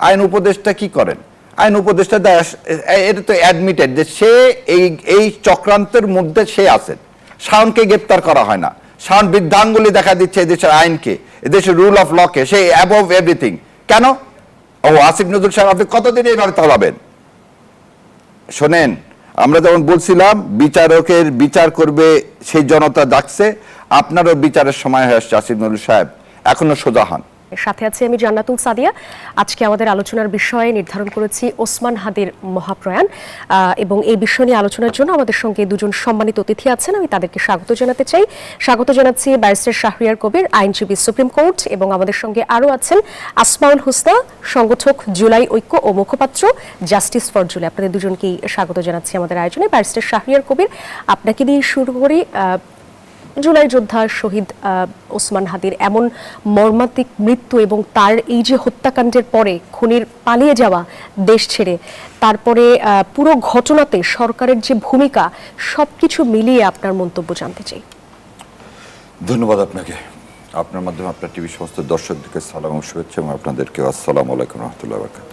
আইন উপদেষ্টা কি করেন? আইন উপদেষ্টা এটা তো অ্যাডমিটেড যে সে এই এই চক্রান্তের মধ্যে সে আছেন। শাওনকে গ্রেপ্তার করা হয় না। শাওন বৃদ্ধাঙ্গুলি দেখা দিচ্ছে এদেশের আইনকে, এদেশের রুল অফ লকে সে অ্যাবভ এভরিথিং কেন? ও, আসিফ নজরুল সাহেব, আপনি কতদিন এইভাবে তলাবেন শোনেন, আমরা যেমন বলছিলাম, বিচারকের বিচার করবে সেই জনতা ডাকছে, আপনারও বিচারের সময় হয়ে আসছে, আসিফ নজরুল সাহেব। এখনও সোজা হন। সাথে আছি আমি জান্নাতুল সাদিয়া। আজকে আমাদের আলোচনার বিষয়ে নির্ধারণ করেছি ওসমান হাদির মহাপ্রয়াণ। এবং এই বিষয় নিয়ে আলোচনার জন্য আমাদের সঙ্গে দুজন সম্মানিত অতিথি আছেন। আমি তাদেরকে স্বাগত জানাতে চাই। স্বাগত জানাচ্ছি ব্যারিস্টার শাহরিয়ার কবির, আইনজীবী, সুপ্রিম কোর্ট, এবং আমাদের সঙ্গে আরও আছেন আসমাউল হুসনা, সংগঠক জুলাই ঐক্য ও মুখপাত্র, জাস্টিস ফর জুলাই। আপনাদের দুজনকেই স্বাগত জানাচ্ছি আমাদের আয়োজনে। ব্যারিস্টার শাহরিয়ার কবির, আপনাকে দিয়ে শুরু করি জুলাই যোদ্ধা শহীদ ওসমান হাদির এমন মর্মান্তিক মৃত্যু এবং তার এই যে হত্যাকাণ্ডের পরে খুনির পালিয়ে যাওয়া দেশ ছেড়ে, তারপরে পুরো ঘটনাতে সরকারের যে ভূমিকা, সবকিছু মিলিয়ে আপনার মন্তব্য জানতে চাই। ধন্যবাদ আপনাকে। আপনার মাধ্যমে আপনার টিভি সমস্ত দর্শকদেরকে সালাম ও শুভেচ্ছা এবং আপনাদেরকে আসসালামু আলাইকুম রহমতুল্লাহ বরকাত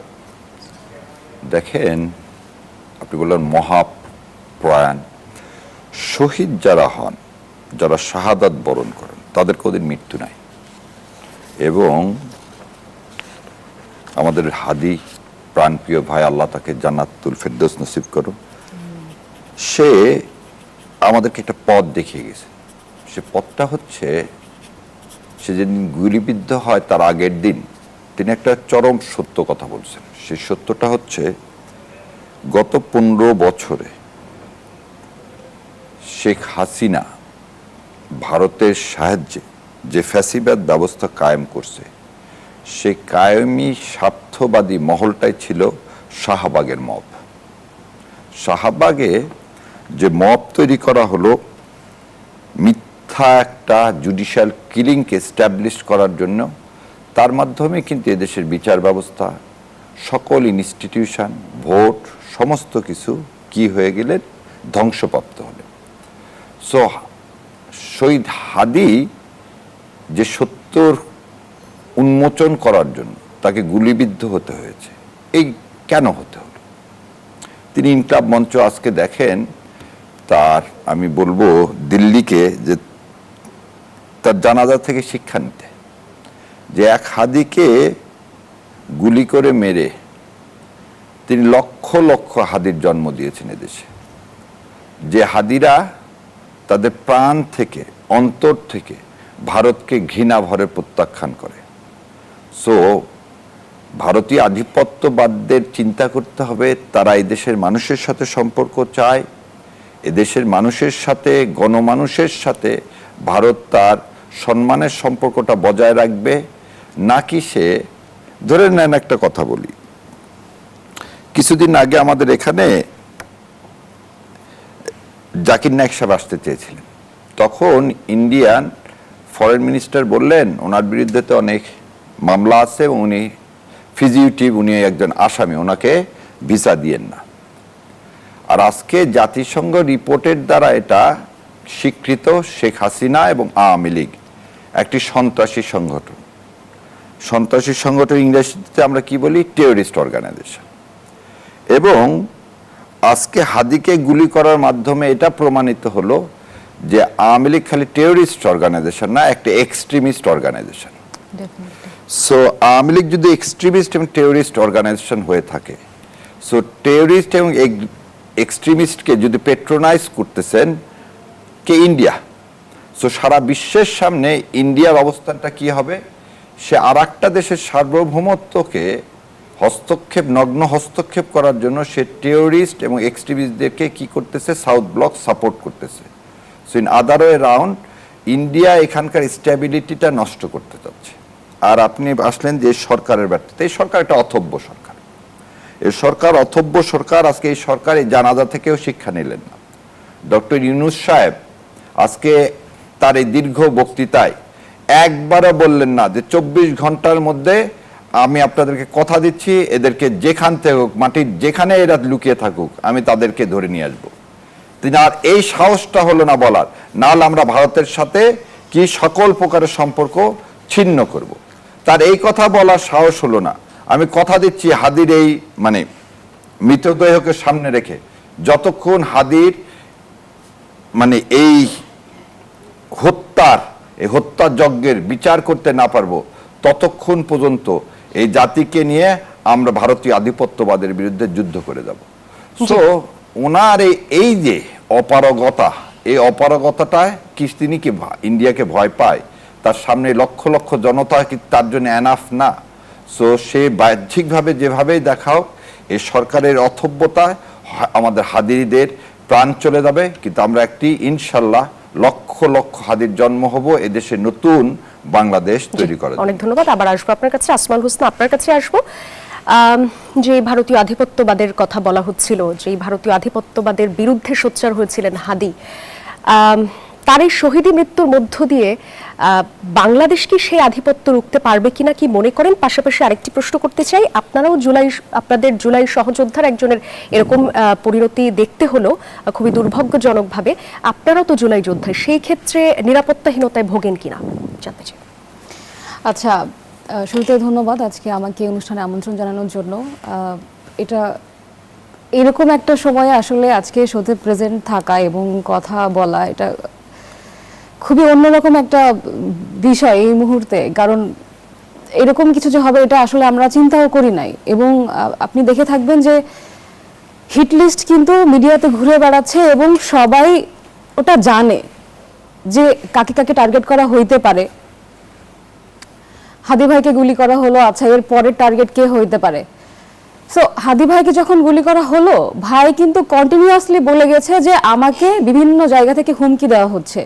দেখেন, আপনি বললেন মহাপ্রয়াণ। শহীদ যারা হন যারা শাহাদাত বরণ করেন তাদের কোনোদিন মৃত্যু নাই। এবং আমাদের হাদি প্রাণপ্রিয় ভাই আল্লাহ তাকে জান্নাতুল ফেরদৌস নসিব করুন। সে আমাদেরকে একটা পথ দেখিয়ে গেছে। সে পথটা হচ্ছে, সে যেদিন গুলিবিদ্ধ হয় তার আগের দিন তিনি একটা চরম সত্য কথা বলছেন। সেই সত্যটা হচ্ছে, গত পনেরো বছরে শেখ হাসিনা ভারতের সাহায্যে যে ফ্যাসিবাদ ব্যবস্থা কায়েম করছে, সেই কায়েমি স্বার্থবাদী মহলটাই ছিল শাহবাগের মব। শাহবাগে যে মব তৈরি করা হলো, মিথ্যা একটা জুডিশিয়াল কিলিংকে স্ট্যাবলিশ করার জন্য, তার মাধ্যমে কিন্তু এদেশের বিচার ব্যবস্থা, সকল ইনস্টিটিউশন ভোট, সমস্ত কিছু কি হয়ে গেলেন? ধ্বংসপ্রাপ্ত হলেন। সো শহীদ হাদি যে সত্যর উন্মোচন করার জন্য তাকে গুলিবিদ্ধ হতে হয়েছে। এই কেন হতে হলো? তিনি ইনকলাব মঞ্চ আজকে দেখেন, তার, আমি বলব, দিল্লিকে যে তার জানাজা থেকে শিক্ষা নিতে। যে এক হাদিকে গুলি করে মেরে তিনি লক্ষ লক্ষ হাদির জন্ম দিয়েছেন এদেশে। যে হাদিরা তাদের প্রাণ থেকে, অন্তর থেকে ভারতকে ঘৃণা ভরে প্রত্যাখ্যান করে। সো ভারতীয় আধিপত্যবাদদের চিন্তা করতে হবে, তারা এই দেশের মানুষের সাথে সম্পর্ক চায়। এদেশের মানুষের সাথে, গণমানুষের সাথে ভারত তার সম্মানের সম্পর্কটা বজায় রাখবে। নাকি সে, ধরে নেন একটা কথা বলি। কিছুদিন আগে আমাদের এখানে জাকির নায়ক সাহেব আসতে চেয়েছিলেন। তখন ইন্ডিয়ান ফরেন মিনিস্টার বললেন, ওনার বিরুদ্ধে তো অনেক মামলা আছে এবং উনি ফিজিউটিভ, উনি একজন আসামি, ওনাকে ভিসা দিয়েন না। আর আজকে জাতিসংঘ রিপোর্টের দ্বারা এটা স্বীকৃত শেখ হাসিনা এবং আওয়ামী লীগ, একটি সন্ত্রাসী সংগঠন। সন্ত্রাসী সংগঠন ইংরেজিতে আমরা কি বলি? Terrorist organisation. এবং আজকে হাদিকে গুলি করার মাধ্যমে এটা প্রমাণিত হলো যে আওয়ামী লীগ খালি টেররিস্ট অর্গানাইজেশন না একটা extremist organisation so Awami League যদি এক্সট্রিমিস্ট এবং টেররিস্ট অর্গানাইজেশন হয়ে থাকে সো টেররিস্ট এবং এক্সট্রিমিস্টকে যদি পেট্রোনাইজ করতেছেন কে ইন্ডিয়া সো সারা বিশ্বের সামনে ইন্ডিয়ার অবস্থানটা কি হবে? সে আর একটা দেশের সার্বভৌমত্বকে হস্তক্ষেপ, নগ্ন হস্তক্ষেপ করার জন্য সে টেররিস্ট এবং এক্সট্রিমিস্টদেরকে কি করতেছে? সাউথ ব্লক সাপোর্ট করতেছে। So in other way round India এখানকার স্ট্যাবিলিটিটা নষ্ট করতে চাচ্ছে। আর আপনি আসলেন যে সরকারের ব্যর্থতা, এই সরকার একটা অথব্য সরকার। এই সরকার, অথব্য সরকার আজকে এই সরকার এই জানাজা থেকেও শিক্ষা নিলেন না। ডক্টর ইউনুস সাহেব আজকে তার এই দীর্ঘ বক্তৃতায় একবারও বললেন না যে চব্বিশ ঘণ্টার মধ্যে আমি আপনাদেরকে কথা দিচ্ছি, এদেরকে যেখান থেকে হোক মাটির যেখানে এরা লুকিয়ে থাকুক, আমি তাদেরকে ধরে নিয়ে আসব। তিনি আর এই সাহসটা হলো না বলার। নাহলে আমরা ভারতের সাথে কি সকল প্রকারের সম্পর্ক ছিন্ন করব। তার এই কথা বলার সাহস হলো না। আমি কথা দিচ্ছি হাদির এই মানে মৃতদেহকে সামনে রেখে। যতক্ষণ হাদির মানে এই হত্যার, এই হত্যা যজ্ঞের বিচার করতে না পারব, ততক্ষণ পর্যন্ত এই জাতিকে নিয়ে আমরা ভারতীয় আধিপত্যবাদের বিরুদ্ধে যুদ্ধ করে যাব। সো ওনার এই- যে অপারগতা, এই অপারগতাটায় কি কি ইন্ডিয়াকে ভয় পায়, তার সামনে লক্ষ লক্ষ জনতা কি তার জন্য এনাফ না? সো সে বাহ্যিকভাবে যেভাবেই দেখাও, এই সরকারের অথব্যতায় আমাদের হাদিরিদের প্রাণ চলে যাবে। কিন্তু আমরা একটি ইনশাল্লাহ লক্ষ লক্ষ হাদির জন্ম হব। এদেশে নতুন বাংলাদেশ তৈরি করে অনেক ধন্যবাদ। আবার আসব আপনার কাছে। আসমান হোসেন আপনার কাছে আসব। যে ভারতীয় আধিপত্যবাদের কথা বলা হচ্ছিল যে ভারতীয় আধিপত্যবাদের বিরুদ্ধে সোচ্চার হয়েছিলেন হাদি তার এই শহীদি মৃত্যুর মধ্য দিয়ে বাংলাদেশ কি সেই আধিপত্য রুখতে পারবে কিনা কি মনে করেন? পাশাপাশি আরেকটি প্রশ্ন করতে চাই, আপনারাও জুলাই, আপনাদের জুলাই সহযোদ্ধার একজনের এরকম পরিণতি দেখতে হলো, খুবই দুর্ভাগ্যজনকভাবে। আপনারাও তো জুলাই যোদ্ধা, সেই ক্ষেত্রে নিরাপত্তাহীনতায় ভোগেন কিনা? জানতে চাই। আচ্ছা শুরুতে ধন্যবাদ আজকে আমাকে অনুষ্ঠানে আমন্ত্রণ জানানোর জন্য। এটা এরকম একটা সময়ে আসলে আজকে শোতে প্রেজেন্ট থাকা এবং কথা বলা, এটা খুবই অন্যরকম একটা বিষয় এই মুহূর্তে, কারণ এরকম কিছু যে হবে এটা আসলে আমরা চিন্তাও করি নাই। এবং আপনি দেখে থাকবেন যে হিট লিস্ট কিন্তু মিডিয়াতে ঘুরে বেড়াচ্ছে এবং সবাই ওটা জানে যে কাকে কাকে টার্গেট করা হইতে পারে। হাদি ভাইকে গুলি করা হলো আচ্ছা এর পরের টার্গেট কে হইতে পারে? সো হাদি ভাইকে যখন গুলি করা হলো, ভাই কিন্তু কন্টিনিউয়াসলি বলে গেছে যে আমাকে বিভিন্ন জায়গা থেকে হুমকি দেওয়া হচ্ছে।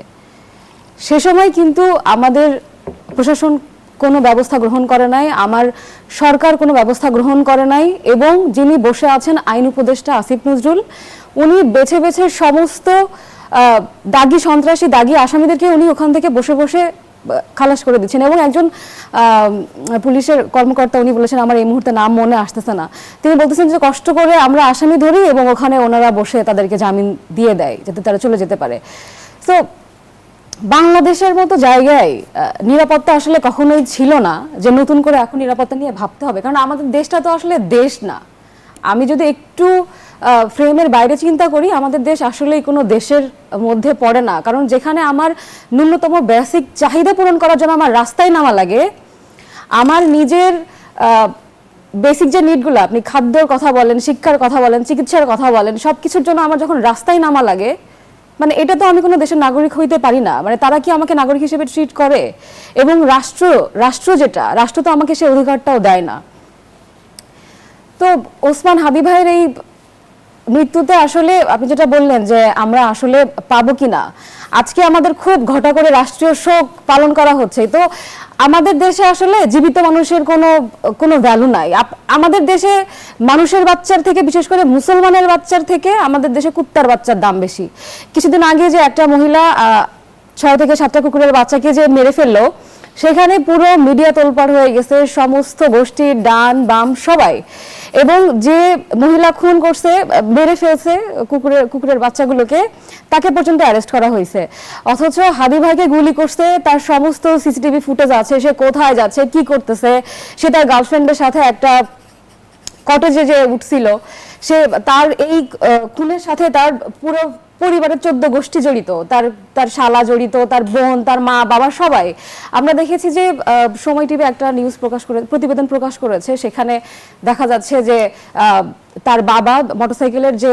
সে সময় কিন্তু আমাদের প্রশাসন কোনো ব্যবস্থা গ্রহণ করে নাই, আমার সরকার কোনো ব্যবস্থা গ্রহণ করে নাই এবং যিনি বসে আছেন আইন উপদেষ্টা আসিফ নজরুল, উনি বেছে বেছে সমস্ত দাগি সন্ত্রাসী, দাগি আসামিদেরকে উনি ওখান থেকে বসে বসে খালাস করে দিচ্ছেন এবং একজন পুলিশের কর্মকর্তা উনি বলেছেন, আমার এই মুহূর্তে নাম মনে আসতেছে না। তিনি বলতেছেন যে কষ্ট করে আমরা আসামি ধরি এবং ওখানে ওনারা বসে তাদেরকে জামিন দিয়ে দেয়, যাতে তারা চলে যেতে পারে। সো বাংলাদেশের মতো জায়গায় নিরাপত্তা আসলে কখনোই ছিল না যে নতুন করে এখন নিরাপত্তা নিয়ে ভাবতে হবে। কারণ আমাদের দেশটা তো আসলে দেশ না। আমি যদি একটু ফ্রেমের বাইরে চিন্তা করি, আমাদের দেশ আসলেই কোনো দেশের মধ্যে পড়ে না। কারণ যেখানে আমার ন্যূনতম বেসিক চাহিদা পূরণ করার জন্য আমার রাস্তায় নামা লাগে, আমার নিজের বেসিক যে নিডগুলো আপনি খাদ্যর কথা বলেন, শিক্ষার কথা বলেন, চিকিৎসার কথা বলেন সব কিছুর জন্য আমার যখন রাস্তায় নামা লাগে মানে এটা তো আমি কোনো দেশের নাগরিক হইতে পারি না। মানে তারা কি আমাকে নাগরিক হিসেবে ট্রিট করে? এবং রাষ্ট্র রাষ্ট্র যেটা, রাষ্ট্র তো আমাকে সেই অধিকারটাও দেয় না। তো ওসমান হাবিব ভাইয়ের এই মৃত্যুতে আসলে আপনি যেটা বললেন যে আমরা আসলে পাবো কিনা, আজকে আমাদের খুব ঘটা করে রাষ্ট্রীয় শোক পালন করা হচ্ছে। তো আমাদের দেশে আসলে জীবিত মানুষের কোনো কোনো ভ্যালু নাই। আমাদের দেশে মানুষের বাচ্চার থেকে, বিশেষ করে মুসলমানের বাচ্চার থেকে আমাদের দেশে কুত্তার বাচ্চার দাম বেশি। কিছুদিন আগে যে একটা মহিলা ছয় থেকে সাতটা কুকুরের বাচ্চাকে যে মেরে ফেলল সেখানে পুরো মিডিয়া তোলপাড় হয়ে গেছে, সমস্ত গোষ্ঠীর ডান, বাম, সবাই। এবং যে মহিলা খুন করছে, মেরে ফেলছে কুকুরের কুকুরের বাচ্চাগুলোকে, তাকে পর্যন্ত অ্যারেস্ট করা হয়েছে। অথচ হাদি ভাইকে গুলি করছে, তার সমস্ত সিসিটিভি ফুটেজ আছে, সে কোথায় যাচ্ছে, কি করতেছে, সে তার গার্লফ্রেন্ডের সাথে একটা কটেজে যে উঠছিল, সে তার এই খুনের সাথে তার পুরো পরিবারের চোদ্দ গোষ্ঠী জড়িত, তার তার শালা জড়িত, তার বোন, তার মা, বাবা, সবাই। আমরা দেখেছি যে সময় টিভি একটা নিউজ প্রকাশ করে, প্রতিবেদন প্রকাশ করেছে, সেখানে দেখা যাচ্ছে যে তার বাবা মোটরসাইকেলের যে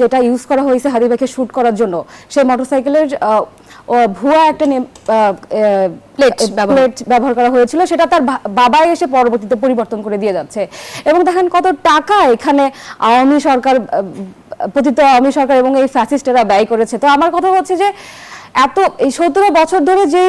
যেটা ইউজ করা হয়েছে হাদিবাকে শ্যুট করার জন্য সেই মোটরসাইকেলের ভুয়া একটা প্লেট ব্যবহার। প্লেট ব্যবহার করা হয়েছিল সেটা তার বাবাই এসে পরবর্তীতে পরিবর্তন করে দিয়ে যাচ্ছে এবং দেখেন কত টাকা এখানে আওয়ামী সরকার পতিত আওয়ামী সরকার এবং এই ফ্যাসিস্টেরা ব্যয় করেছে তো আমার কথা হচ্ছে যে এত এই সতেরো বছর ধরে যে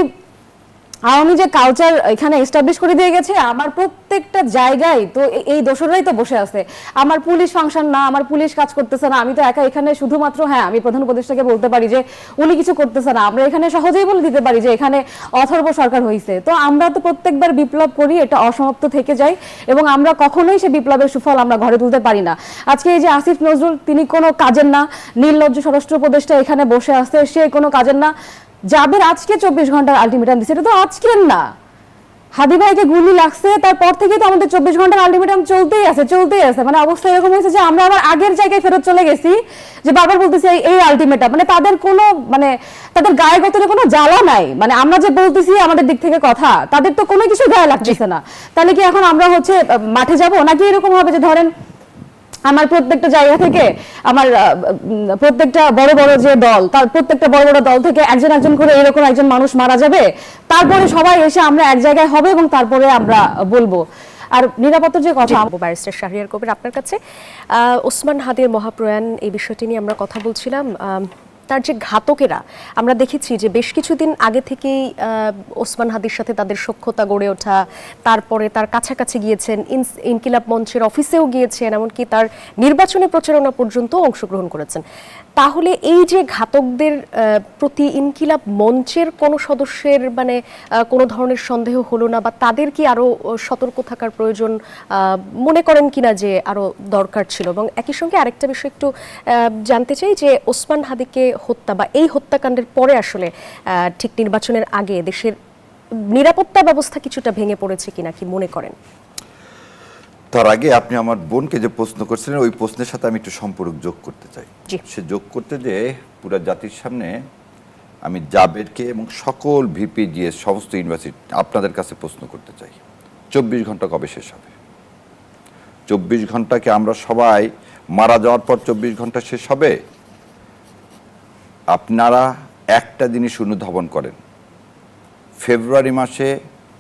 আওয়ামী যে কালচার এখানে এস্টাবলিশ করে দিয়ে গেছে, আমার প্রত্যেকটা জায়গায় তো এই দোসররাই তো বসে আছে। আমার পুলিশ ফাংশন না, আমার পুলিশ কাজ করতেছে না, আমি তো একা এখানে শুধুমাত্র হ্যাঁ আমি প্রধান উপদেষ্টাকে বলতে পারি যে, উনি কিছু করতেছে না। আমরা এখানে সহজেই বলে দিতে পারি যে, এখানে অথর্ব সরকার হয়েছে তো আমরা তো প্রত্যেকবার বিপ্লব করি, এটা অসমাপ্ত থেকে যায়, এবং আমরা কখনোই সে বিপ্লবের সুফল আমরা ঘরে তুলতে পারি না। আজকে এই যে আসিফ নজরুল, তিনি কোনো কাজের না নির্লজ্জ স্বরাষ্ট্র উপদেষ্টা এখানে বসে আছে, সে কোনো কাজের না। যাদের আজকে চব্বিশ ঘণ্টার আলটিমেটাম দিচ্ছে এটা তো আজকের না। হাদি ভাইকে গুলি লাগছে, তারপর থেকে তো আমাদের চব্বিশ ঘণ্টার আলটিমেটাম চলতেই আছে চলতেই আছে। মানে অবস্থা এরকম হয়েছে যে আমরা আবার আগের জায়গায় ফেরত চলে গেছি, যে বারবার বলতেছি এই- এই আলটিমেটাম মানে তাদের কোনো মানে তাদের গায়ে গতরে কোনো জ্বালা নাই। মানে আমরা যে বলতেছি, আমাদের দিক থেকে কথা, তাদের তো কোনো কিছু গায়ে লাগতেছে না। তাহলে কি এখন আমরা হচ্ছে মাঠে যাব? নাকি এরকম হবে যে ধরেন আমার প্রত্যেকটা জায়গা থেকে আমার প্রত্যেকটা বড় বড় যে দল, তার প্রত্যেকটা বড় বড় দল থেকে একজন একজন করে এরকম একজন মানুষ মারা যাবে, তারপরে সবাই এসে আমরা এক জায়গায় হবে এবং তারপরে আমরা বলব। আর নিরাপত্তার যে কথা ব্যারিস্টার শাহরিয়ার কবির আপনার কাছে। ওসমান হাদির মহাপ্রয়াণ, এই বিষয়টি নিয়ে আমরা কথা বলছিলাম। তার যে ঘাতকেরা, আমরা দেখেছি যে বেশ কিছুদিন আগে থেকেই ওসমান হাদির সাথে তাদের সক্ষতা গড়ে ওঠা, তারপরে তার কাছাকাছি গিয়েছেন ইনকিলাব মঞ্চের অফিসেও গিয়েছেন, এমনকি তার নির্বাচনী প্রচারণা পর্যন্ত অংশগ্রহণ করেছেন। তাহলে এই যে ঘাতকদের প্রতি ইনকিলাব মঞ্চের কোনো সদস্যের মানে কোনো ধরনের সন্দেহ হলো না বা তাদের কি আরও সতর্ক থাকার প্রয়োজন মনে করেন কিনা যে আরও দরকার ছিল? এবং একই সঙ্গে আরেকটা বিষয় একটু জানতে চাই যে ওসমান হাদিকে হত্যা বা এই হত্যাকাণ্ডের পরে আসলে ঠিক নির্বাচনের আগে দেশের নিরাপত্তা ব্যবস্থা কিছুটা ভেঙে পড়েছে কিনা কি মনে করেন? তার আগে আপনি আমার বোনকে যে প্রশ্ন করছিলেন ওই প্রশ্নের সাথে আমি একটু সম্পর্ক যোগ করতে চাই। সে যোগ করতে যে পুরো জাতির সামনে আমি জাবেরকে এবং সকল ভিপি জিএস সমস্ত ইউনিভার্সিটি আপনাদের কাছে প্রশ্ন করতে চাই। চব্বিশ ঘণ্টা কবে শেষ হবে? চব্বিশ ঘন্টাকে আমরা সবাই মারা যাওয়ার পর চব্বিশ ঘণ্টা শেষ হবে? আপনারা একটা জিনিস অনুধাবন করেন। ফেব্রুয়ারি মাসে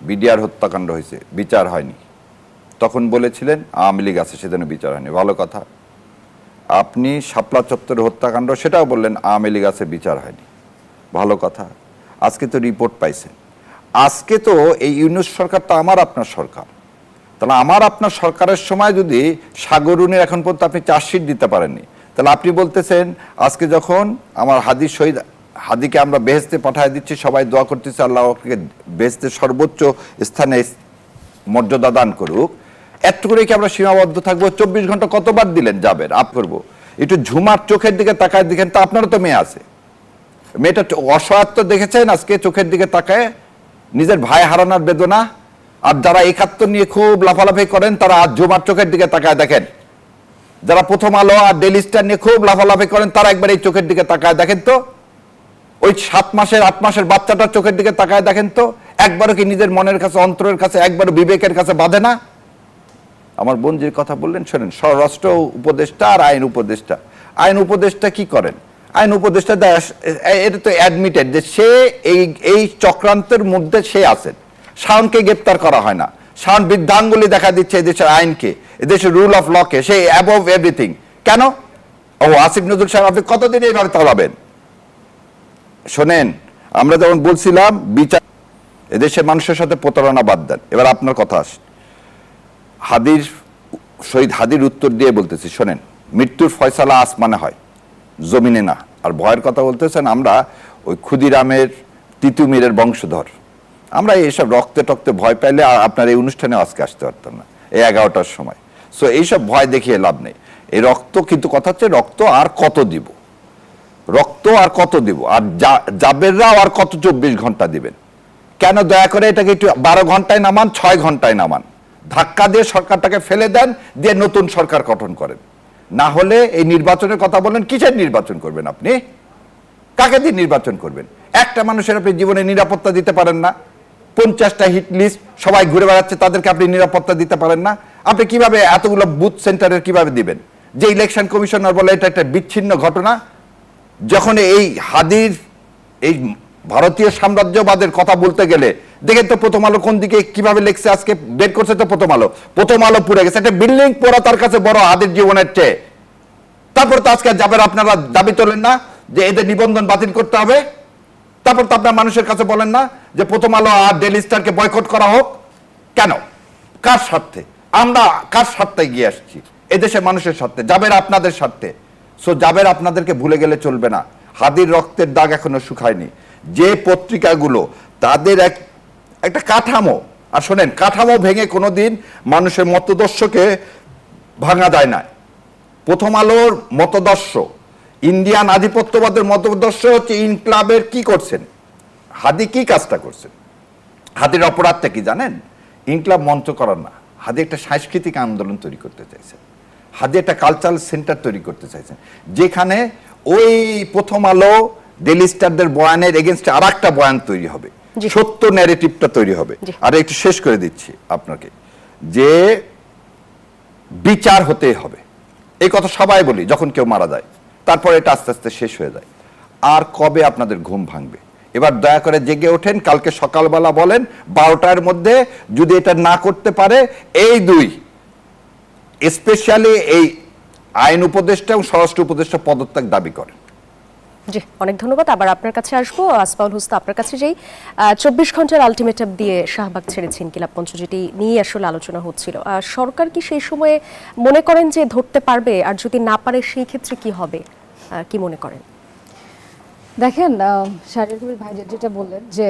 বিডিআর হত্যাকাণ্ড হয়েছে বিচার হয়নি। তখন বলেছিলেন, আওয়ামী লীগ আছে সেদিনে বিচার হয়নি। ভালো কথা। আপনি শাপলা চত্বরের হত্যাকাণ্ড, সেটাও বললেন, আওয়ামী লীগ আছে, বিচার হয়নি। ভালো কথা। আজকে তো রিপোর্ট পাইছেন। আজকে তো এই ইউনুস সরকার তো আমার আপনার সরকার। তাহলে আমার আপনার সরকারের সময় যদি সাগরুনের এখন পর্যন্ত আপনি চার্জশিট দিতে পারেননি, তাহলে আপনি বলতেছেন, আজকে যখন আমার হাদির শহীদ, হাদিকে আমরা বেহেস্তে পাঠিয়ে দিচ্ছি, সবাই দোয়া করতেছি, আল্লাহ ওকে বেহেস্তে সর্বোচ্চ স্থানে মর্যাদা দান করুক। একটু করে কি আমরা সীমাবদ্ধ থাকব। চব্বিশ ঘণ্টা কতবার দিলেন? যাবেন আপ করব একটু ঝুমার চোখের দিকে তাকায় দেখেন, তো আপনারও তো মেয়ে আছে। মেয়েটা অসহায়ত্ব দেখেছেন আজকে, চোখের দিকে তাকায়। নিজের ভাই হারানোর বেদনা। আর যারা একাত্তর নিয়ে খুব লাফালাফি করেন, তারা আজ ঝুমার চোখের দিকে তাকায় দেখেন। যারা প্রথম আলো আর ডেলি স্টার নিয়ে খুব লাফালাফি করেন, তারা একবার এই চোখের দিকে তাকায় দেখেন তো। ওই সাত মাসের, আট মাসের বাচ্চাটার চোখের দিকে তাকায় দেখেন তো। একবারও কি নিজের মনের কাছে, অন্তরের কাছে, একবারও বিবেকের কাছে বাঁধে না? আমার বোন যে কথা বললেন, শোনেন, স্বরাষ্ট্র উপদেষ্টা আর আইন উপদেষ্টা। আইন উপদেষ্টা কি করেন? আইন উপদেষ্টা এটা তো অ্যাডমিটেড যে সে এই এই চক্রান্তের মধ্যে সে আছেন। শাওনকে গ্রেপ্তার করা হয় না। শাওন বৃদ্ধাঙ্গুলি দেখা দিচ্ছে এদেশের আইনকে, এদেশের রুল অফ লকে সে অ্যাবভ এভরিথিং কেন? ও আসিফ নজরুল সাহেব, আপনি কতদিন এইভাবে চালাবেন শোনেন, আমরা যেমন বলছিলাম, বিচার এদেশের মানুষের সাথে প্রতারণা বাদ দেন। এবার আপনার কথা আসে হাদির, শহীদ হাদির উত্তর দিয়ে বলতেছি, শোনেন, মৃত্যুর ফয়সালা আসমানে হয়, জমিনে না। আর ভয়ের কথা বলতেছেন আমরা ওই ক্ষুদিরামের তিতুমিরের বংশধর। আমরা এইসব রক্তে টক্তে ভয় পাইলে আর আপনার এই অনুষ্ঠানে আজকে আসতে পারতাম না, এই এগারোটার সময়। সো এইসব ভয় দেখিয়ে লাভ নেই। এই রক্ত, কিন্তু কথা হচ্ছে রক্ত আর কত দিব? রক্ত আর কত দিব? আর জাবেররাও আর কত চব্বিশ ঘণ্টা দিবেন? কেন দয়া করে এটাকে একটু বারো ঘন্টায় নামান, ছয় ঘন্টায় নামান? ধাক্কা দিয়ে সরকারটাকে ফেলে দেন, দিয়ে নতুন সরকার গঠন করেন। না হলে এই নির্বাচনের কথা বলেন, কিসের নির্বাচন করবেন আপনি? কাকে দিয়ে নির্বাচন করবেন? একটা মানুষের আপনি জীবনে নিরাপত্তা দিতে পারেন না। পঞ্চাশটা হিট লিস্ট সবাই ঘুরে বেড়াচ্ছে, তাদেরকে আপনি নিরাপত্তা দিতে পারেন না। আপনি কীভাবে এতগুলো বুথ সেন্টারের কীভাবে দিবেন? যে ইলেকশন কমিশনার বলে এটা একটা বিচ্ছিন্ন ঘটনা। যখন এই হাদির, এই ভারতীয় সাম্রাজ্যবাদের কথা বলতে গেলে, দেখেন তো প্রথম আলো কোন দিকে কীভাবে লেখছে আজকে? বের করছে তো প্রথম আলো। প্রথম আলো পুড়ে গেছে। একটা বিল্ডিং পোড়া তার কাছে বড় হাদির জীবনের চেয়ে। তারপর তো আজকে যাবেন আপনারা দাবি তোলেন না যে এদের নিবন্ধন বাতিল করতে হবে। তারপর তো আপনার মানুষের কাছে বলেন না যে প্রথম আলো আর ডেলি স্টারকে বয়কট করা হোক। কেন? কার স্বার্থে? আমরা কার স্বার্থে গিয়ে আসছি? এদেশের মানুষের স্বার্থে। যাবের আপনাদের স্বার্থে। সো যাবের আপনাদেরকে ভুলে গেলে চলবে না। হাদির রক্তের দাগ এখনও শুকায়নি। যে পত্রিকাগুলো তাদের এক, একটা কাঠামো। আর শোনেন, কাঠামো ভেঙে কোনোদিন মানুষের মতদর্শকে ভাঙা যায় না। প্রথম আলোর মতদর্শ, ইন্ডিয়ান আধিপত্যবাদের মতদর্শ হচ্ছে ইনক্লাবের কি করছেন? হাদি কি কাজটা করছেন? হাদির অপরাধটা কি জানেন? ইনকলাব মঞ্চ করার না। হাদি একটা সাংস্কৃতিক আন্দোলন তৈরি করতে চাইছেন। হাদি একটা কালচারাল সেন্টার তৈরি করতে চাইছেন। যেখানে ওই প্রথম আলো ডেলি স্টারদের বয়ানের এগেনস্টে আর একটা বয়ান তৈরি হবে। সত্য ন্যারেটিভটা তৈরি হবে। আর একটু শেষ করে দিচ্ছি আপনাকে। যে বিচার হতে হবে। এই কথা সবাই বলি যখন কেউ মারা যায়। তারপরে এটা আস্তে আস্তে শেষ হয়ে যায়। আর কবে আপনাদের ঘুম ভাঙবে? এবার দয়া করে জেগে ওঠেন কালকে সকালবেলা বলেন বারোটার মধ্যে যদি এটা না করতে পারে এই দুই স্পেশালি এই আইন উপদেষ্টা এবং স্বরাষ্ট্র উপদেষ্টা পদত্যাগ দাবি করেন। জি, অনেক ধন্যবাদ। আবার আপনার কাছে আসব। আসপাউল হুস্তা আপনার কাছে যেই চব্বিশ ঘণ্টার আলটিমেটাম দিয়ে শাহবাগ ছেড়েছেন কিলাপ পঞ্চ যেটি নিয়ে আসলে আলোচনা হচ্ছিল। সরকার কি সেই সময়ে মনে করেন যে ধরতে পারবে? আর যদি না পারে, সেই ক্ষেত্রে কি হবে? কি মনে করেন? দেখেন শাহরিয়ার ভাই যেটা বললেন যে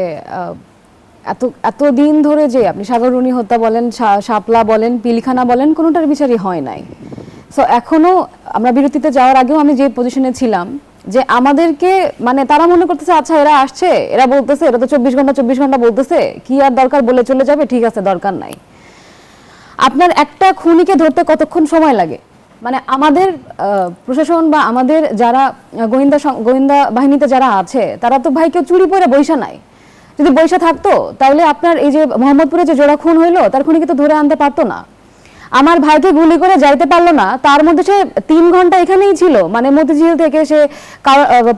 এত এত দিন ধরে যে আপনি সাগররুনি হত্যা বলেন শাপলা বলেন, পিলখানা বলেন, কোনোটার বিচারই হয় নাই। সো এখনও আমরা বিরতিতে যাওয়ার আগেও আমি যে পজিশনে ছিলাম যে আমাদেরকে মানে তারা মনে করতেছে আচ্ছা এরা আসছে, এরা বলতেছে, এরা তো চব্বিশ ঘণ্টা চব্বিশ ঘণ্টা বলতেছে, কি আর দরকার বলে চলে যাবে? ঠিক আছে, দরকার নাই। আপনার একটা খুনিকে ধরতে কতক্ষণ সময় লাগে? মানে আমাদের প্রশাসন বা আমাদের যারা গোয়েন্দা গোয়েন্দা বাহিনীতে যারা আছে, তারা তো ভাই কেউ চুরি পরে বৈশা নাই। যদি বৈশা থাকতো, তাহলে আপনার এই যে মোহাম্মদপুরে যে জোড়া খুন হইল, তার খুনিকে তো ধরে আনতে পারতো না। আমার ভাইকে গুলি করে যাইতে পারল না। তার মধ্যে সে তিন ঘণ্টা এখানেই ছিল। মানে মতিঝিল থেকে সে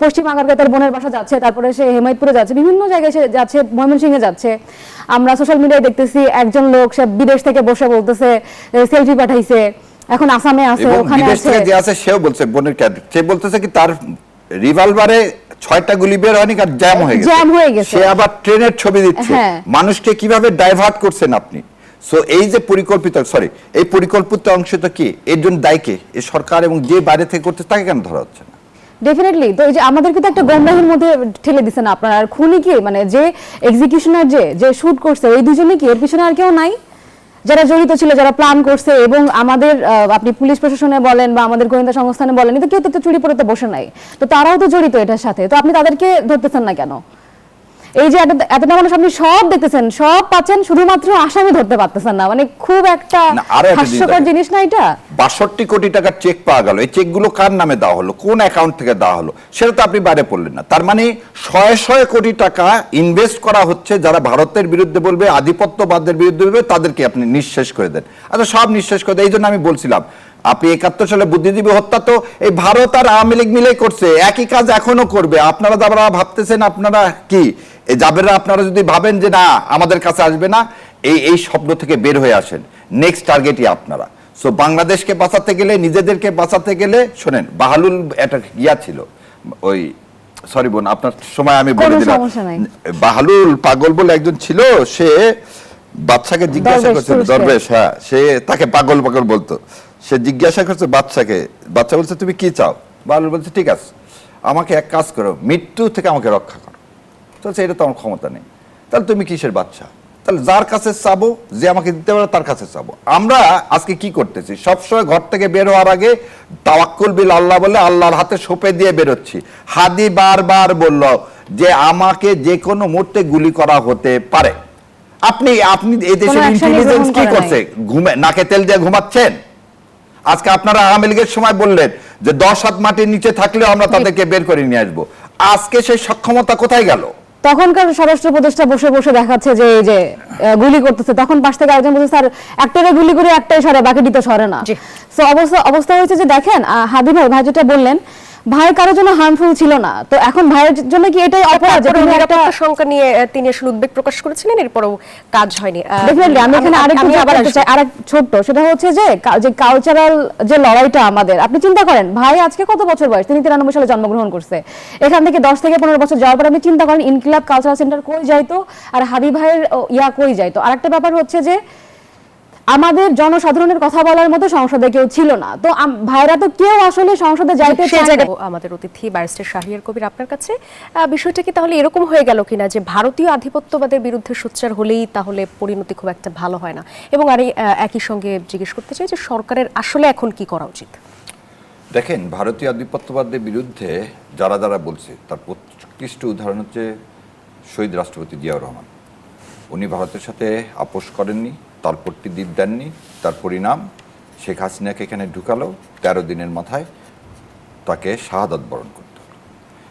পশ্চিম আগারগাঁ তার বোনের বাসা যাচ্ছে তারপরে সে হেমায়তপুরে যাচ্ছে বিভিন্ন জায়গায় সে যাচ্ছে ময়মনসিংহে যাচ্ছে। আমরা সোশ্যাল মিডিয়ায় দেখতেছি একজন লোক সে বিদেশ থেকে বসে বলতেছে সেলফি পাঠাইছে। এখন আসামে আছে ওখানে আছে। যে আছে সেও বলছে বোনের ক্যাড সে বলতেছে কি তার রিভলভারে ছয়টা গুলি বের হয়নি আর জ্যাম হয়ে গেছে। জ্যাম হয়ে গেছে। সে আবার ট্রেনের ছবি দিচ্ছে। হ্যাঁ। মানুষকে কীভাবে ডাইভার্ট করছেন আপনি? সো এই যে পরিকল্পিত সরি এই পরিকল্পিত অংশটা কি? এর জন্য দায়ী কে? এই সরকার এবং যে বাইরে থেকে করতে তাকে কেন ধরা হচ্ছে ডেফিনেটলি তো এই যে আমাদেরকে তো একটা গমরাহির মধ্যে ঠেলে দিচ্ছেন আপনারা। আর খুনি কি? মানে যে এক্সিকিউশনার যে যে শুট করছে, এই দুজনে কি? এর পিছনে আর কেউ নাই? যারা জড়িত ছিল, যারা প্ল্যান করছে এবং আমাদের আপনি পুলিশ প্রশাসনে বলেন বা আমাদের গোয়েন্দা সংস্থানে বলেন কিন্তু কেউ তো তো চুরি পড়ে তো বসে নাই। তো তারাও তো জড়িত এটার সাথে। তো আপনি তাদেরকে ধরতেছেন না কেন? এই যে এত- এতটা মানুষ আপনি সব দেখতেছেন সব পাচ্ছেন শুধুমাত্র আসামি ধরতে পারতেছেন না। মানে খুব একটা হাস্যকর জিনিস না এটা? বাষট্টি কোটি টাকার চেক পাওয়া গেল। এই চেকগুলো কার নামে দেওয়া হলো? কোন অ্যাকাউন্ট থেকে দেওয়া হলো? সেটা তো আপনি বাইরে পড়লেন না। তার মানে শয়ে শয়ে কোটি টাকা ইনভেস্ট করা হচ্ছে যারা ভারতের বিরুদ্ধে বলবে আধিপত্যবাদের বিরুদ্ধে বলবে তাদেরকে আপনি নিঃশেষ করে দেন। আচ্ছা সব নিঃশেষ করে দেন। এই জন্য আমি বলছিলাম আপনি একাত্তর সালে বুদ্ধিজীবী হত্যা তো এই ভারত আর আওয়ামী লীগ মিলে করছে। একই কাজ এখনও করবে। আপনারা যারা ভাবতেছেন আপনারা কি? এই জাবেরা আপনারা যদি ভাবেন যে না আমাদের কাছে আসবে না এই এই শব্দ থেকে বের হয়ে আসেন। নেক্সট টার্গেটই আপনারা। সো বাংলাদেশকে বাঁচাতে গেলে নিজেদেরকে বাঁচাতে গেলে শোনেন বাহালুল একটা ইয়া ছিল ওই সরি বোন আপনার সময় আমি বলে দিলাম। বাহালুল পাগল বলে একজন ছিল সে বাচ্চাকে জিজ্ঞাসা করছে দরবেশ হ্যাঁ সে তাকে পাগল পাগল বলতো। সে জিজ্ঞাসা করছে বাচ্চাকে বাচ্চা বলছে তুমি কি চাও? বাহালুল বলছে ঠিক আছে আমাকে এক কাজ করো মৃত্যু থেকে আমাকে রক্ষা করো। তো বলছে, এটা তো আমার ক্ষমতা নেই। তাহলে তুমি কিসের বাচ্চা? তাহলে যার কাছে চাবো যে আমাকে দিতে পারে তার কাছে চাবো। আমরা আজকে কি করতেছি? সবসময় ঘর থেকে বের হওয়ার আগে তাওয়াক্কুল বিল আল্লাহ বলে আল্লাহর হাতে সোপে দিয়ে বেরোচ্ছি। হাদি বারবার বলল যে আমাকে যে কোনো মুহূর্তে গুলি করা হতে পারে। আপনি আপনি এই দেশের ইন্টেলিজেন্স কি করছে? ঘুমে নাকে তেল দিয়ে ঘুমাচ্ছেন? আজকে আপনারা আওয়ামী লীগের সময় বললেন যে দশ হাত মাটির নিচে থাকলেও আমরা তাদেরকে বের করে নিয়ে আসব। আজকে সেই সক্ষমতা কোথায় গেল? তখনকার স্বরাষ্ট্র প্রদেশটা বসে বসে দেখাচ্ছে যে এই যে গুলি করতেছে তখন পাশ থেকে একজন বলছে স্যার একটারে গুলি করে একটাই সরে বাকিটি তো সরে না। তো অবস্থা অবস্থা হয়েছে যে দেখেন ভাই ভাই যেটা বললেন ভাই কারোর জন্য হার্মফুল ছিল না। তো এখন ভাইয়ের জন্য কি এটাই অপরাধ? একটা সংখ্যা নিয়ে তিনি আসলে উদ্বেগ প্রকাশ করেছিলেন এরপরেও কাজ হয়নি। ডেফিনেটলি আমি এখানে আরেকটু আবার আসব। চাই আরেক ছোট্ট সেটা হচ্ছে যে যে কালচারাল যে লড়াইটা আমাদের আপনি চিন্তা করেন ভাই আজকে কত বছর বয়স? তিনি তিরানব্বই সালে জন্মগ্রহণ করছে। এখান থেকে দশ থেকে পনেরো বছর যাওয়ার পর আপনি চিন্তা করেন ইনকিলাব কালচারাল সেন্টার কই যাইতো? আর হাদি ভাইয়ের ইয়া কই যাইতো? আরেকটা ব্যাপার হচ্ছে যে আমাদের জনসাধারণের কথা বলার মতো সংসদে কেউ ছিল না। তো ভাইরা তো কেউ আসলে সংসদে যাইতে চায় আমাদের অতিথি ব্যারিস্টার শাহিয়ার কবির আপনার কাছে আহ, বিষয়টা কি তাহলে এরকম হয়ে গেল কিনা যে ভারতীয় আধিপত্যবাদের বিরুদ্ধে সোচ্চার হলেই তাহলে পরিণতি খুব একটা ভালো হয় না? এবং আর একই সঙ্গে জিজ্ঞেস করতে চাই যে সরকারের আসলে এখন কি করা উচিত? দেখেন ভারতীয় আধিপত্যবাদের বিরুদ্ধে যারা যারা বলছে তার উৎকৃষ্ট উদাহরণ হচ্ছে শহীদ রাষ্ট্রপতি জিয়াউর রহমান। উনি ভারতের সাথে আপোষ করেননি তালপট্টি দ্বীপ দেননি, তার পরিণাম শেখ হাসিনাকে এখানে ঢুকালো, তেরো দিনের মাথায় তাকে শাহাদত বরণ করতে হলো।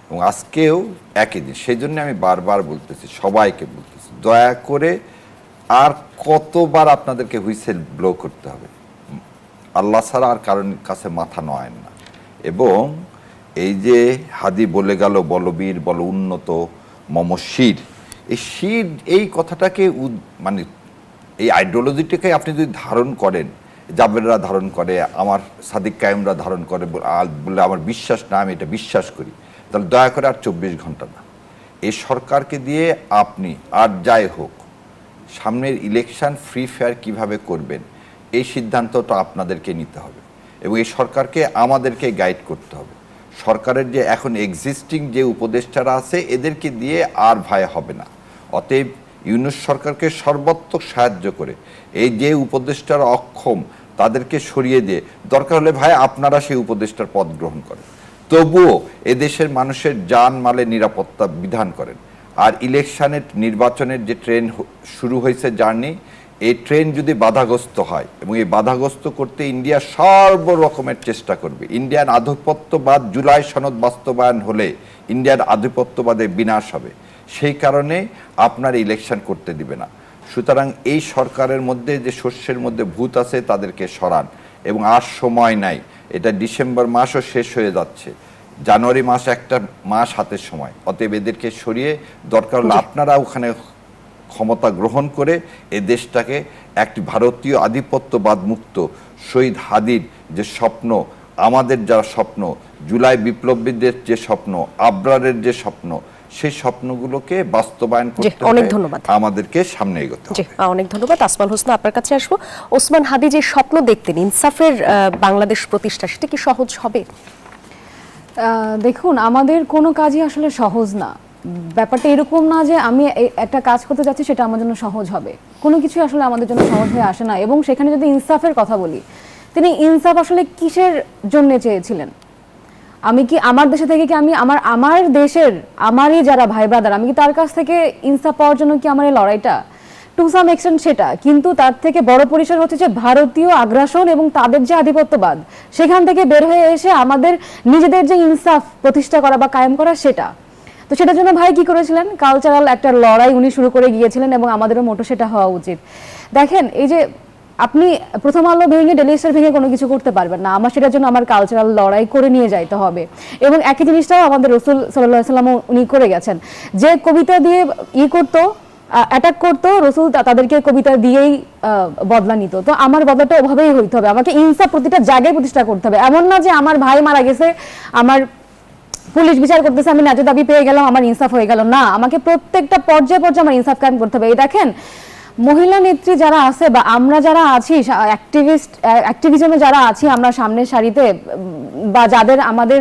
এবং আজকেও একই দিন, সেই জন্য আমি বারবার বলতেছি, সবাইকে বলতেছি, দয়া করে আর কতবার আপনাদেরকে হুইসেল ব্লো করতে হবে। আল্লাহ ছাড়া আর কারণ কাছে মাথা নয় না। এবং এই যে হাদি বলে গেল বলবীর বল উন্নত মম শির এই শির, এই কথাটাকে মানে এই আইডিওলজিটাকে আপনি যদি ধারণ করেন, জাবেররা ধারণ করে, আমার সাদিক কায়েমরা ধারণ করে, বলে- আমার বিশ্বাস না, আমি এটা বিশ্বাস করি, তাহলে দয়া করে আর চব্বিশ ঘণ্টা না। এই সরকারকে দিয়ে আপনি, আর যাই হোক, সামনের ইলেকশন ফ্রি ফেয়ার কীভাবে করবেন, এই সিদ্ধান্তটা আপনাদেরকে নিতে হবে এবং এই সরকারকে আমাদেরকে গাইড করতে হবে। সরকারের যে এখন এক্সিস্টিং যে উপদেষ্টারা আছে, এদেরকে দিয়ে আর ভয় হবে না। অতএব ইউনুস সরকারকে সর্বাত্মক সাহায্য করে। এই যে উপদেষ্টারা অক্ষম, তাদেরকে সরিয়ে দিয়ে। দরকার হলে ভাই আপনারা সেই উপদেষ্টার পদ গ্রহণ করেন। তবুও এদেশের মানুষের যান মালে নিরাপত্তা বিধান করেন। আর ইলেকশনের নির্বাচনের যে ট্রেন শুরু হয়েছে জার্নি, এই ট্রেন যদি বাধাগ্রস্ত হয় এবং এই বাধাগ্রস্ত করতে ইন্ডিয়া সর্বরকমের চেষ্টা করবে। ইন্ডিয়ান আধিপত্যবাদ জুলাই সনদ বাস্তবায়ন হলে ইন্ডিয়ার আধিপত্যবাদের বিনাশ হবে। সেই কারণে আপনার ইলেকশন করতে দিবে না। সুতরাং এই সরকারের মধ্যে যে শস্যের মধ্যে ভূত আছে তাদেরকে সরান। এবং আর সময় নাই। এটা ডিসেম্বর মাসও শেষ হয়ে যাচ্ছে। জানুয়ারি মাস একটা মাস হাতের সময়। অতএব এদেরকে সরিয়ে দরকার হলে আপনারা ওখানে ক্ষমতা গ্রহণ করে এ দেশটাকে একটি ভারতীয় আধিপত্যবাদ মুক্ত শহীদ হাদির যে স্বপ্ন আমাদের যারা স্বপ্ন জুলাই বিপ্লবীদের যে স্বপ্ন আবরারের যে স্বপ্ন সেই স্বপ্নগুলোকে বাস্তবায়ন করতে অনেক ধন্যবাদ। আমাদেরকে সামনে এগোতে হবে। অনেক ধন্যবাদ। আসমাল হোসনা আপনার কাছে আসব। ওসমান হাদি যে স্বপ্ন দেখতেন ইনসাফের বাংলাদেশ প্রতিষ্ঠা সেটা কি সহজ হবে? দেখুন আমাদের কোনো কাজই আসলে সহজ না। ব্যাপারটা এরকম না যে আমি একটা কাজ করতে যাচ্ছি সেটা আমার জন্য সহজ হবে। কোনো কিছু আসলে আমাদের জন্য সহজ হয়ে আসে না। এবং সেখানে যদি ইনসাফের কথা বলি তিনি ইনসাফ আসলে কিসের জন্য চেয়েছিলেন? আমি কি আমার দেশে থেকে কি আমি আমার আমার দেশের, আমারই যারা ভাই ব্রাদার আমি কি তার কাছ থেকে ইনসাফ পাওয়ার জন্য কি আমার এই লড়াইটা? টু সাম এক্সটেন্ট সেটা, কিন্তু তার থেকে বড় পরিসর হচ্ছে যে ভারতীয় আগ্রাসন এবং তাদের যে আধিপত্যবাদ, সেখান থেকে বের হয়ে এসে আমাদের নিজেদের যে ইনসাফ প্রতিষ্ঠা করা বা কায়েম করা সেটা। তো সেটার জন্য ভাই কি করেছিলেন? কালচারাল একটা লড়াই উনি শুরু করে গিয়েছিলেন এবং আমাদেরও মোটো সেটা হওয়া উচিত। দেখেন, এই যে আপনি প্রথম আলো ভেঙে ডেলি স্টার ভেঙে কোনো কিছু করতে পারবেন না। আমার সেটার জন্য আমার কালচারাল লড়াই করে নিয়ে যাইতে হবে। এবং একই জিনিসটাও আমাদের রসুল সাল্লাহ উনি করে গেছেন। যে কবিতা দিয়ে ই করতো অ্যাটাক করতো, রসুল তাদেরকে কবিতা দিয়েই বদলা নিত। তো আমার বদলাটা ওভাবেই হইতে হবে। আমাকে ইনসাফ প্রতিটা জায়গায় প্রতিষ্ঠা করতে হবে। এমন না যে আমার ভাই মারা গেছে, আমার পুলিশ বিচার করতেছে, আমি ন্যায্য দাবি পেয়ে গেলাম, আমার ইনসাফ হয়ে গেল। না, আমাকে প্রত্যেকটা পর্যায়ে পর্যায়ে আমার ইনসাফ কায়েম করতে হবে। এই দেখেন মহিলা নেত্রী যারা আছে বা আমরা যারা আছি অ্যাক্টিভিস্ট অ্যাক্টিভিজমে যারা আছি, আমরা সামনের সারিতে বা যাদের আমাদের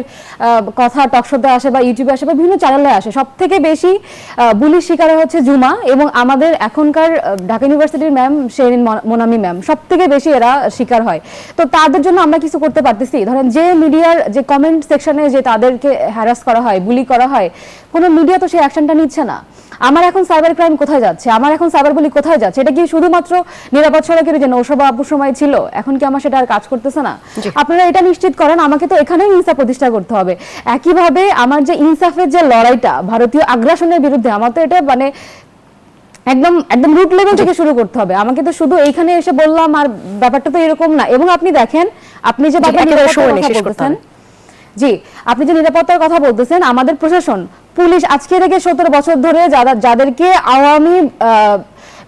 কথা টকশোতে আসে বা ইউটিউবে আসে বা বিভিন্ন চ্যানেলে আসে সব থেকে বেশি বুলির শিকারে হচ্ছে জুমা এবং আমাদের এখনকার ঢাকা ইউনিভার্সিটির ম্যাম শেরিন মোনামি ম্যাম সব থেকে বেশি এরা শিকার হয়। তো তাদের জন্য আমরা কিছু করতে পারতেছি। ধরেন যে মিডিয়ার, যে কমেন্ট সেকশনে যে তাদেরকে হ্যারাস করা হয় বুলি করা হয়, কোনো মিডিয়া তো সেই অ্যাকশনটা নিচ্ছে না। আমার এখন সাইবার ক্রাইম কোথায় যাচ্ছে? আমার এখন সাইবার বুলি কোথায় যাচ্ছে। এটা কি শুধুমাত্র নিরাপদ সড়কের যে নৌসভা আপুর সময় ছিল এখন কি আমার সেটা আর কাজ করতেছে না? আপনারা এটা নিশ্চিত করেন আমাকে তো এখানেই ইনসাফ প্রতিষ্ঠা করতে হবে। একইভাবে আমার যে ইনসাফের যে লড়াইটা ভারতীয় আগ্রাসনের বিরুদ্ধে আমার তো এটা মানে একদম একদম রুট লেভেল থেকে শুরু করতে হবে। আমাকে তো শুধু এইখানে এসে বললাম আর ব্যাপারটা তো এরকম না। এবং আপনি দেখেন আপনি যে। জি আপনি যে নিরাপত্তার কথা বলতেছেন আমাদের প্রশাসন পুলিশ আজকে থেকে সতেরো বছর ধরে যারা যাদেরকে আওয়ামী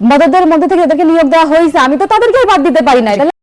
মদদের মধ্যে থেকে তাদেরকে নিয়োগ দেওয়া হয়েছে আমি তো তাদেরকেই বাদ দিতে পারি না